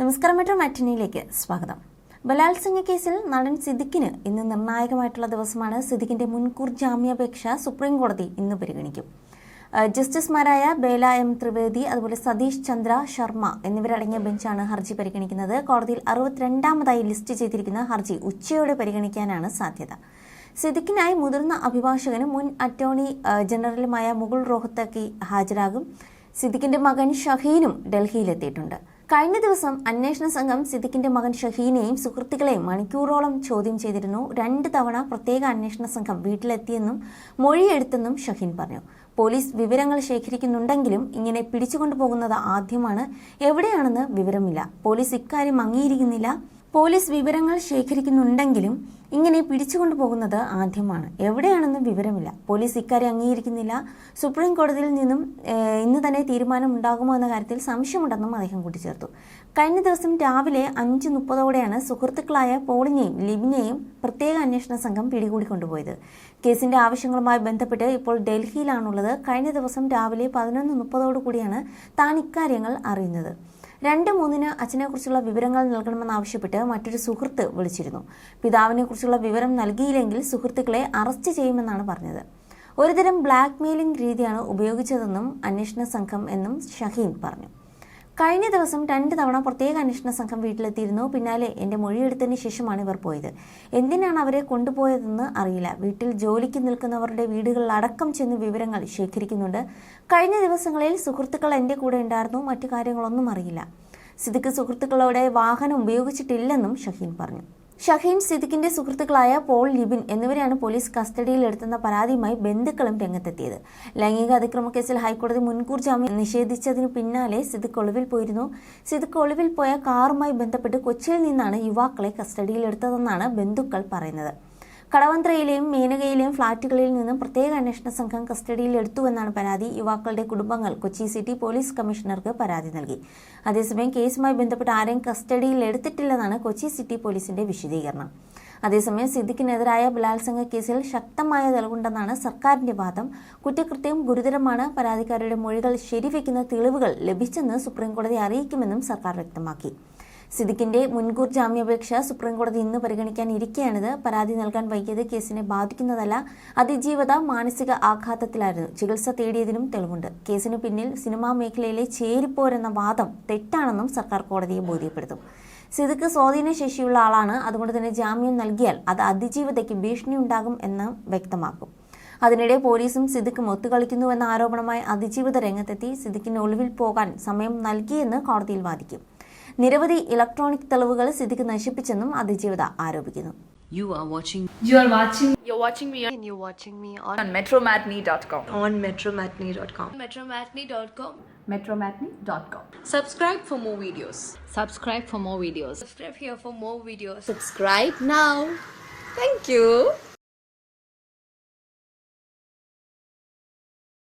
നമസ്കാരം മറ്റൊരു മാറ്റിനിയിലേക്ക് സ്വാഗതം. ബലാത്സംഗ കേസിൽ നടൻ സിദ്ദിഖിന് ഇന്ന് നിർണായകമായിട്ടുള്ള ദിവസമാണ് സിദ്ദിഖിന്റെ മുൻകൂർ ജാമ്യാപേക്ഷ സുപ്രീം കോടതി ഇന്ന് പരിഗണിക്കും. ജസ്റ്റിസ്മാരായ ബേല എം ത്രിവേദി അതുപോലെ സതീഷ് ചന്ദ്ര ശർമ്മ എന്നിവരടങ്ങിയ ബെഞ്ചാണ് ഹർജി പരിഗണിക്കുന്നത്. കോടതിയിൽ അറുപത്തിരണ്ടാമതായി ലിസ്റ്റ് ചെയ്തിരിക്കുന്ന ഹർജി ഉച്ചയോടെ പരിഗണിക്കാനാണ് സാധ്യത. സിദ്ദിഖിനായി മുതിർന്ന അഭിഭാഷകനും മുൻ അറ്റോർണി ജനറലുമായ മുകുൾ റോഹത്തക്കി ഹാജരാകും. സിദ്ദിഖിന്റെ മകൻ ഷഹീനും ഡൽഹിയിലെത്തിയിട്ടുണ്ട്. കഴിഞ്ഞ ദിവസം അന്വേഷണ സംഘം സിദ്ദിഖിന്റെ മകൻ ഷഹീനെയും സുഹൃത്തുക്കളെയും മണിക്കൂറോളം ചോദ്യം ചെയ്തിരുന്നു. രണ്ട് തവണ പ്രത്യേക അന്വേഷണ സംഘം വീട്ടിലെത്തിയെന്നും മൊഴിയെടുത്തെന്നും ഷഹീൻ പറഞ്ഞു. പോലീസ് വിവരങ്ങൾ ശേഖരിക്കുന്നുണ്ടെങ്കിലും ഇങ്ങനെ പിടിച്ചുകൊണ്ടുപോകുന്നത് ആദ്യമാണ്. എവിടെയാണെന്ന് വിവരമില്ല. പോലീസ് ഇക്കാര്യം അംഗീകരിക്കുന്നില്ല. പോലീസ് വിവരങ്ങൾ ശേഖരിക്കുന്നുണ്ടെങ്കിലും ഇങ്ങനെ പിടിച്ചുകൊണ്ടു പോകുന്നത് ആദ്യമാണ്. എവിടെയാണെന്നും വിവരമില്ല. പോലീസ് ഇക്കാര്യം അംഗീകരിക്കുന്നില്ല. സുപ്രീം കോടതിയിൽ നിന്നും ഇന്ന് തന്നെ തീരുമാനം ഉണ്ടാകുമോ എന്ന കാര്യത്തിൽ സംശയമുണ്ടെന്നും അദ്ദേഹം കൂട്ടിച്ചേർത്തു. കഴിഞ്ഞ ദിവസം രാവിലെ അഞ്ച് മുപ്പതോടെയാണ് സുഹൃത്തുക്കളായ പോളിനെയും ലിബിനെയും പ്രത്യേക അന്വേഷണ സംഘം പിടികൂടി കൊണ്ടുപോയത്. കേസിന്റെ ആവശ്യങ്ങളുമായി ബന്ധപ്പെട്ട് ഇപ്പോൾ ഡൽഹിയിലാണുള്ളത്. കഴിഞ്ഞ ദിവസം രാവിലെ പതിനൊന്ന് മുപ്പതോടു കൂടിയാണ് താൻ ഇക്കാര്യങ്ങൾ അറിയുന്നത്. രണ്ട് മൂന്നിന് അച്ഛനെക്കുറിച്ചുള്ള വിവരങ്ങൾ നൽകണമെന്നാവശ്യപ്പെട്ട് മറ്റൊരു സുഹൃത്ത് വിളിച്ചിരുന്നു. പിതാവിനെക്കുറിച്ചുള്ള വിവരം നൽകിയില്ലെങ്കിൽ സുഹൃത്തുക്കളെ അറസ്റ്റ് ചെയ്യുമെന്നാണ് പറഞ്ഞത്. ഒരുതരം ബ്ലാക്ക് മെയിലിംഗ് രീതിയാണ് ഉപയോഗിച്ചതെന്നും അന്വേഷണ സംഘം എന്നും ഷഹീൻ പറഞ്ഞു. കഴിഞ്ഞ ദിവസം രണ്ട് തവണ പ്രത്യേക അന്വേഷണ സംഘം വീട്ടിലെത്തിയിരുന്നു. പിന്നാലെ എന്റെ മൊഴിയെടുത്തതിന് ശേഷമാണ് ഇവർ പോയത്. എന്തിനാണ് അവരെ കൊണ്ടുപോയതെന്ന് അറിയില്ല. വീട്ടിൽ ജോലിക്ക് നിൽക്കുന്നവരുടെ വീടുകളിൽ അടക്കം ചെന്ന് വിവരങ്ങൾ ശേഖരിക്കുന്നുണ്ട്. കഴിഞ്ഞ ദിവസങ്ങളിൽ സുഹൃത്തുക്കൾ എന്റെ കൂടെ ഉണ്ടായിരുന്നു. മറ്റു കാര്യങ്ങളൊന്നും അറിയില്ല. സിദ്ദിഖ് സുഹൃത്തുക്കളോടെ വാഹനം ഉപയോഗിച്ചിട്ടില്ലെന്നും ഷഹീൻ പറഞ്ഞു. ഷഹീൻ സിദ്ദിഖിന്റെ സുഹൃത്തുക്കളായ പോൾ ലിബിൻ എന്നിവരെയാണ് പോലീസ് കസ്റ്റഡിയിൽ എടുത്തുന്ന പരാതിയുമായി ബന്ധുക്കളും രംഗത്തെത്തിയത്. ലൈംഗിക അതിക്രമ കേസിൽ ഹൈക്കോടതി മുൻകൂർ ജാമ്യം നിഷേധിച്ചതിന് പിന്നാലെ സിദ്ദിഖ് ഒളിവിൽ പോയിരുന്നു. സിദ്ദിഖ് ഒളിവിൽ പോയ കാറുമായി ബന്ധപ്പെട്ട് കൊച്ചിയിൽ നിന്നാണ് യുവാക്കളെ കസ്റ്റഡിയിലെടുത്തതെന്നാണ് ബന്ധുക്കൾ പറയുന്നത്. കടവന്ത്രയിലെയും മേനകയിലെയും ഫ്ളാറ്റുകളിൽ നിന്നും പ്രത്യേക അന്വേഷണ സംഘം കസ്റ്റഡിയിൽ എടുത്തുവെന്നാണ് പരാതി. യുവാക്കളുടെ കുടുംബങ്ങൾ കൊച്ചി സിറ്റി പോലീസ് കമ്മീഷണർക്ക് പരാതി നൽകി. അതേസമയം കേസുമായി ബന്ധപ്പെട്ട് ആരെയും കസ്റ്റഡിയിൽ എടുത്തിട്ടില്ലെന്നാണ് കൊച്ചി സിറ്റി പോലീസിന്റെ വിശദീകരണം. അതേസമയം സിദ്ദിഖിനെതിരായ ബലാത്സംഗ കേസിൽ ശക്തമായ തെളിവുണ്ടെന്നാണ് സർക്കാരിന്റെ വാദം. കുറ്റകൃത്യം ഗുരുതരമാണ്. പരാതിക്കാരുടെ മൊഴികൾ ശരിവെക്കുന്ന തെളിവുകൾ ലഭിച്ചെന്ന് സുപ്രീംകോടതി അറിയിക്കുമെന്നും സർക്കാർ വ്യക്തമാക്കി. സിദ്ദിഖിന്റെ മുൻകൂർ ജാമ്യാപേക്ഷ സുപ്രീംകോടതി ഇന്ന് പരിഗണിക്കാൻ ഇരിക്കെയാണിത്. പരാതി നൽകാൻ വൈകിയത് കേസിനെ ബാധിക്കുന്നതല്ല അതിജീവത മാനസിക ആഘാതത്തിലായിരുന്നു. ചികിത്സ തേടിയതിനും തെളിവുണ്ട്. കേസിന് പിന്നിൽ സിനിമാ മേഖലയിലെ ചേരിപ്പോരെന്ന വാദം തെറ്റാണെന്നും സർക്കാർ കോടതിയെ ബോധ്യപ്പെടുത്തും. സിദ്ദിഖ് സ്വാധീനശേഷിയുള്ള ആളാണ്. അതുകൊണ്ട് തന്നെ ജാമ്യം നൽകിയാൽ അത് അതിജീവതയ്ക്ക് ഭീഷണി ഉണ്ടാകും എന്ന് വ്യക്തമാക്കും. അതിനിടെ പോലീസും സിദ്ദിഖും ഒത്തുകളിക്കുന്നുവെന്ന ആരോപണമായി അതിജീവിത രംഗത്തെത്തി സിദ്ദിഖിന് ഒളിവിൽ പോകാൻ സമയം നൽകിയെന്ന് കോടതിയിൽ വാദിക്കും. നിരവധി ഇലക്ട്രോണിക് തെളിവുകൾ സിദ്ദിഖ് നശിപ്പിച്ചെന്നും അതിജീവിത ആരോപിക്കുന്നു You are watching You are watching You're watching me and you're watching me on, on metromatney.com. on metromatney.com. metromatney.com. Metromatney.com. Subscribe for more videos. subscribe for more videos. Subscribe here for more videos. Subscribe now. Thank you.